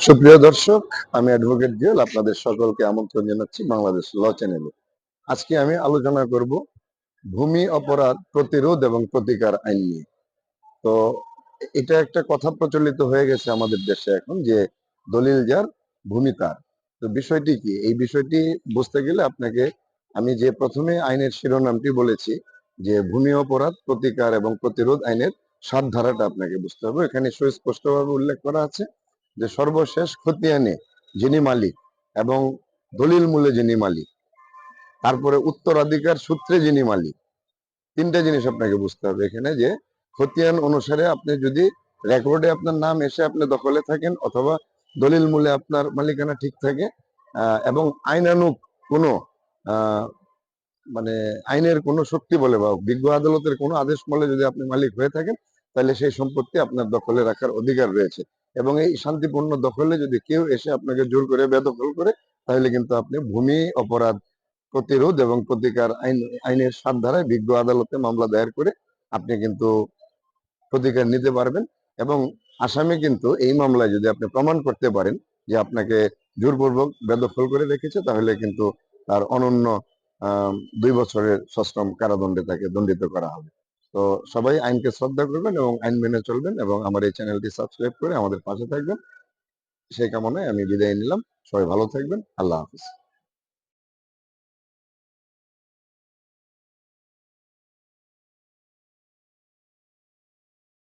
সুপ্রিয় দর্শক, আমি অ্যাডভোকেট জুয়েল আপনাদের সকলকে আমন্ত্রণ জানাচ্ছি বাংলাদেশ ল চ্যানেলে। আজকে আমি আলোচনা করব ভূমি অপরাধ প্রতিরোধ এবং প্রতিকার আইন নিয়ে। তো, এটা একটা কথা প্রচলিত হয়ে গেছে আমাদের দেশে এখন যে দলিল যার, ভূমি তার। তো বিষয়টি কি? এই বিষয়টি বুঝতে গেলে আপনাকে, আমি যে প্রথমে আইনের শিরোনামটি বলেছি, যে ভূমি অপরাধ, প্রতিকার এবং প্রতিরোধ আইনের সাত ধারাটা আপনাকে বুঝতে হবে। এখানে সুস্পষ্টভাবে উল্লেখ করা আছে। যে সর্বশেষ খতিয়ানে যিনি মালিক এবং দলিল মূলে যিনি মালিক, তারপরে উত্তরাধিকার সূত্রে যিনি মালিক, তিনটা জিনিস আপনাকে বুঝতে হবে এখানে যে খতিয়ান অনুসারে আপনি যদি রেকর্ডে আপনার নাম এসে আপনি দখলে থাকেন অথবা দলিল মূলে আপনার মালিকানা ঠিক থাকে এবং আইনানুক কোনো মানে আইনের কোনো শক্তি বলে বা বিজ্ঞ আদালতের কোনো আদেশ বলে যদি আপনি মালিক হয়ে থাকেন, তাহলে সেই সম্পত্তি আপনার দখলে রাখার অধিকার রয়েছে। এবং এই শান্তিপূর্ণ দখলে যদি কেউ এসে আপনাকে জোর করে, বেদখল করে, তাহলে কিন্তু আপনি ভূমি অপরাধ প্রতিরোধ এবং প্রতিকার আইন, আইনের সাত ধারায় বিজ্ঞ আদালতে মামলা দায়ের করে আপনি কিন্তু প্রতিকার নিতে পারবেন এবং আসামি কিন্তু এই মামলায় যদি আপনি প্রমাণ করতে পারেন যে আপনাকে জোরপূর্বক বেদখল করে রেখেছে, তাহলে কিন্তু তার অনন্য দুই বছরের সশ্রম কারাদণ্ডে তাকে দণ্ডিত করা হবে। তো সবাই আইনকে শ্রদ্ধা করবেন এবং আইন মেনে চলবেন এবং আমার এই চ্যানেলটি সাবস্ক্রাইব করে আমাদের পাশে থাকবেন। সেই কামনায় আমি বিদায় নিলাম। সবাই ভালো থাকবেন। আল্লাহ হাফিজ।